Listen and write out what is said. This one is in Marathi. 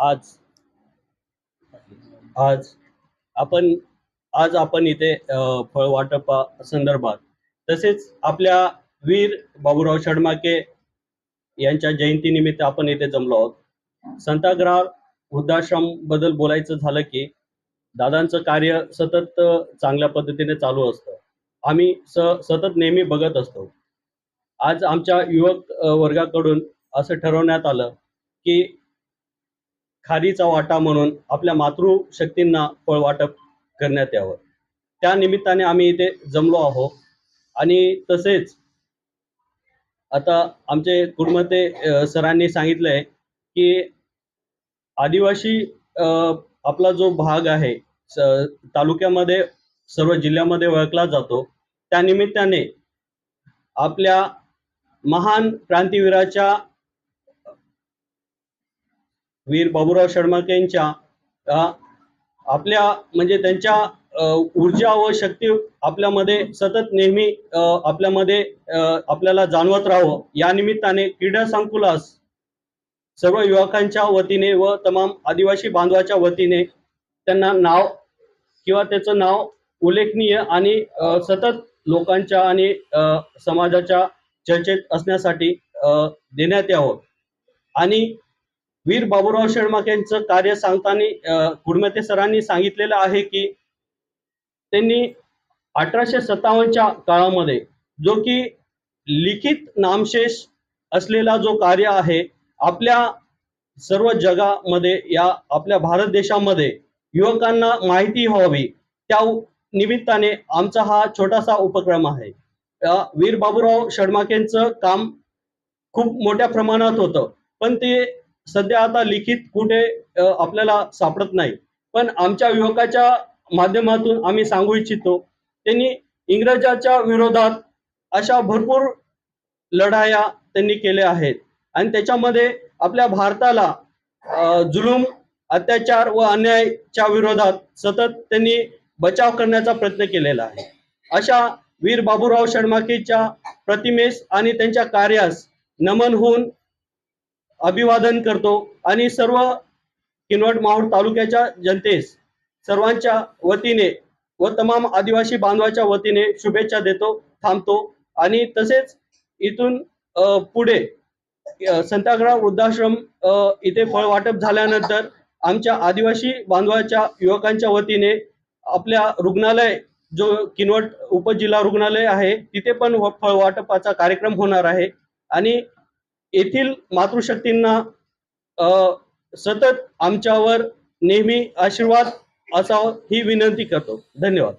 आज आज आपण आज आपण इथे फळ वाटपा संदर्भात तसेच आपल्या वीर बाबूराव षडमाके यांच्या जयंतीनिमित्त आपण इथे जमलो आहोत. संताग्रह वृद्धाश्रमबद्दल बोलायचं झालं की दादांचं कार्य सतत चांगल्या पद्धतीने चालू असतं. आम्ही स सतत नेहमी बघत असतो. आज आमच्या युवक वर्गाकडून असं ठरवण्यात आलं की खारीचा वाटा म्हणून आपल्या मातृशक्तींना फळ वाटप करण्यात यावं. त्या निमित्ताने आम्ही इथे जमलो आहोत. आणि तसेच आता आमचे कुर्मते सरांनी सांगितलंय की आदिवासी आपला जो भाग आहे तालुक्यामध्ये सर्व जिल्ह्यामध्ये ओळखला जातो. त्या निमित्ताने आपल्या महान क्रांतीवीराच्या वीर बाबूराव षडमाके यांच्या आपल्या म्हणजे त्यांच्या ऊर्जा व शक्ती आपल्यामध्ये सतत नेहमी आपल्यामध्ये आपल्याला जाणवत राहावं. या निमित्ताने क्रीडा संकुलास सर्व युवकांच्या वतीने व तमाम आदिवासी बांधवाच्या वतीने त्यांना नाव किंवा त्याचं नाव उल्लेखनीय आणि सतत लोकांच्या आणि समाजाच्या चर्चेत असण्यासाठी देण्यात यावं. आणि वीर बाबूराव शेळमाकेंचं कार्य सांगताना कुडमते सरांनी सांगितलेलं आहे की त्यांनी अठराशे सत्तावन्नच्या काळामध्ये जो की लिखित नामशेष असलेला जो कार्य आहे आपल्या सर्व जगामध्ये या आपल्या भारत देशामध्ये युवकांना माहिती व्हावी त्या निमित्ताने आमचा हा छोटासा उपक्रम आहे. वीर बाबूराव शर्माकेंचं काम खूप मोठ्या प्रमाणात होतं. पण ते सध्या आता लिखित कुठे आपल्याला सापडत नाही. पण आमच्या युवकाच्या माध्यमातून आम्ही सांगू इच्छितो त्यांनी इंग्रजाच्या विरोधात अशा भरपूर लढाया त्यांनी केल्या आहेत. आणि त्याच्यामध्ये आपल्या भारताला जुलूम अत्याचार व अन्यायाच्या विरोधात सतत त्यांनी बचाव करण्याचा प्रयत्न केलेला आहे. अशा वीर बाबूराव शर्माकीच्या प्रतिमेस आणि त्यांच्या कार्यास नमन होऊन अभिवादन करतो. आणि सर्व किनवट माहूर तालुक्याच्या जनतेस सर्वांच्या वतीने व तमाम आदिवासी बांधवाच्या वतीने शुभेच्छा देतो थांबतो. आणि तसेच इथून पुढे अ, वृद्धाश्रम इथे फळ वाटप झाल्यानंतर आमच्या आदिवासी बांधवाच्या युवकांच्या वतीने आपल्या रुग्णालय जो किनवट उपजिल्हा रुग्णालय आहे तिथे पण फळ वाटपाचा कार्यक्रम होणार आहे. आणि येथील मातृशक्तींना सतत आमच्यावर नेहमी आशीर्वाद असावं ही विनंती करतो. धन्यवाद.